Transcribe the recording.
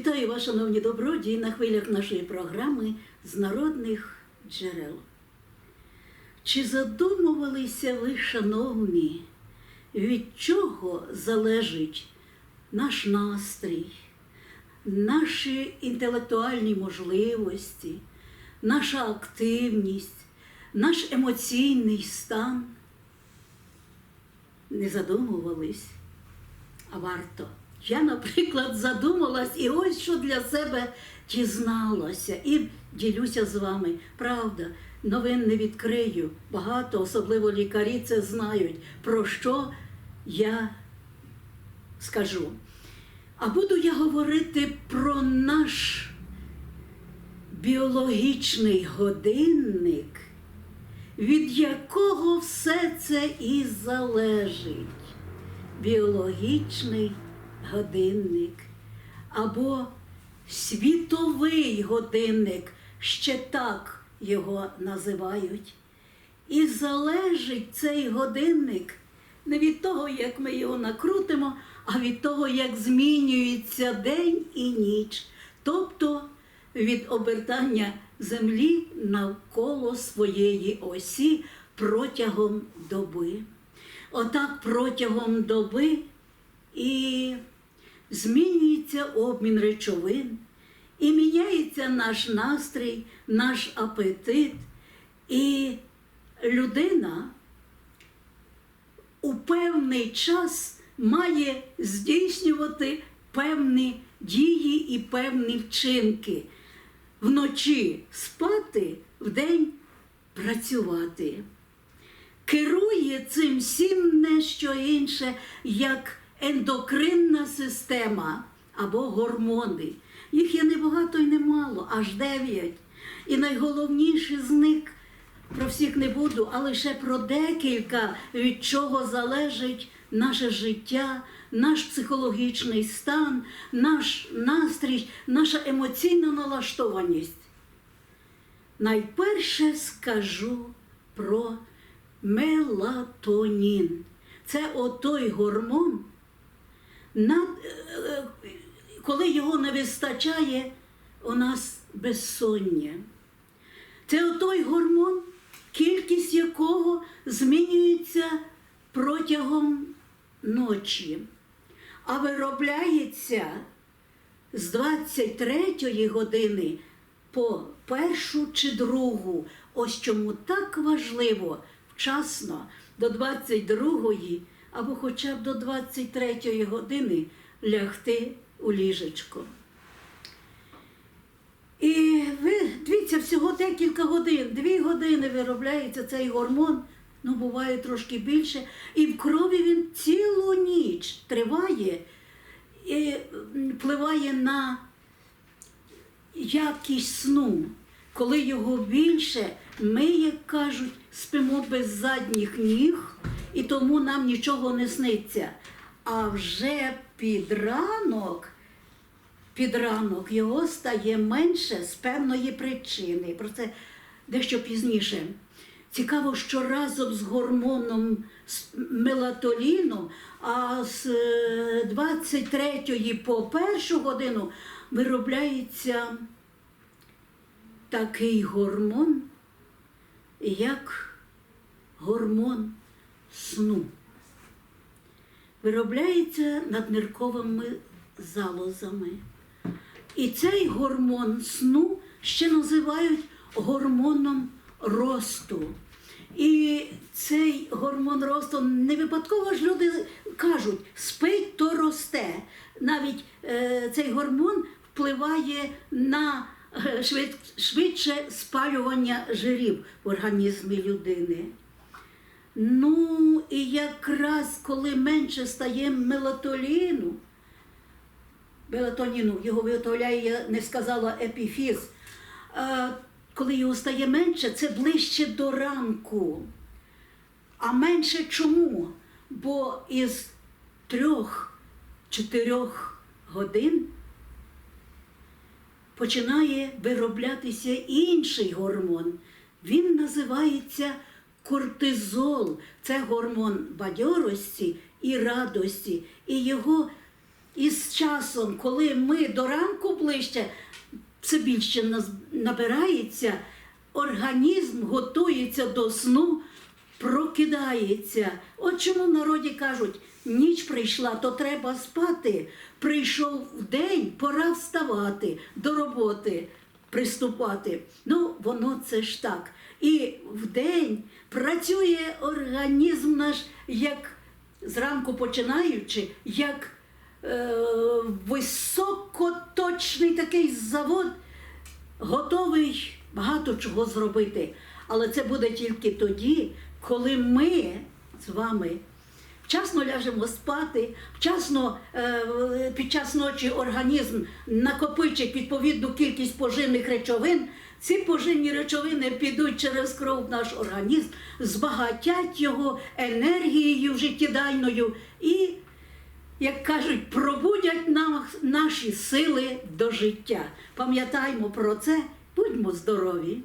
Вітаю вас, шановні добродії, на хвилях нашої програми з народних джерел. Чи задумувалися ви, шановні, від чого залежить наш настрій, наші інтелектуальні можливості, наша активність, наш емоційний стан? Не задумувались? А варто. Я, наприклад, задумалась і ось що для себе дізналася і ділюся з вами. Правда, новин не відкрию. Багато, особливо лікарі, це знають, про що я скажу. А буду я говорити про наш біологічний годинник, від якого все це і залежить біологічний або світовий годинник, ще так його називають. І залежить цей годинник не від того, як ми його накрутимо, а від того, як змінюється день і ніч, тобто від обертання землі навколо своєї осі протягом доби. Отак протягом доби і змінюється обмін речовин, і міняється наш настрій, наш апетит, і людина у певний час має здійснювати певні дії і певні вчинки. Вночі спати, вдень працювати керує цим всім не що інше, як ендокринна система або гормони. Їх є небагато і немало, аж дев'ять. І найголовніші з них про всіх не буду, а лише про декілька, від чого залежить наше життя, наш психологічний стан, наш настрій, наша емоційна налаштованість. Найперше скажу про мелатонін. Це отой гормон, коли його не вистачає, у нас безсоння. Це отой гормон, кількість якого змінюється протягом ночі, а виробляється з 23 години по першу чи другу. Ось чому так важливо вчасно до 22-ї або хоча б до 23-ї години лягти у ліжечко. І ви дивіться, всього декілька годин, дві години виробляється цей гормон, ну буває трошки більше, і в крові він цілу ніч триває і впливає на якість сну. Коли його більше, ми, як кажуть, спимо без задніх ніг, і тому нам нічого не сниться. А вже під ранок, під ранок його стає менше з певної причини. Про це дещо пізніше. Цікаво, що разом з гормоном з мелатоліном, а з 23 по першу годину виробляється такий гормон, як гормон сну. Виробляється наднирковими залозами. І цей гормон сну ще називають гормоном росту. І цей гормон росту не випадково ж люди кажуть, спить, то росте. Навіть е, цей гормон впливає на е, швид, швидше спалювання жирів в організмі людини. Ну, і якраз коли менше стає мелатоліну, мелатоніну, його виготовляє, я не сказала епіфіз. А, коли його стає менше, це ближче до ранку. А менше чому? Бо із трьох-чотирьох годин починає вироблятися інший гормон. Він називається кортизол. Це гормон бадьорості і радості. І його І з часом, коли ми до ранку ближче, все більше набирається, організм готується до сну, прокидається. От чому в народі кажуть, ніч прийшла, то треба спати. Прийшов день, пора вставати до роботи, приступати. Ну, воно це ж так. І вдень працює організм наш як зранку починаючи, як е, високоточний такий завод, готовий багато чого зробити. Але це буде тільки тоді, коли ми з вами вчасно ляжемо спати, вчасно е, під час ночі організм накопичить відповідну кількість поживних речовин. Ці поживні речовини підуть через кров в наш організм, збагатять його енергією життєдайною і, як кажуть, пробудять нам наші сили до життя. Пам'ятаймо про це, будьмо здорові!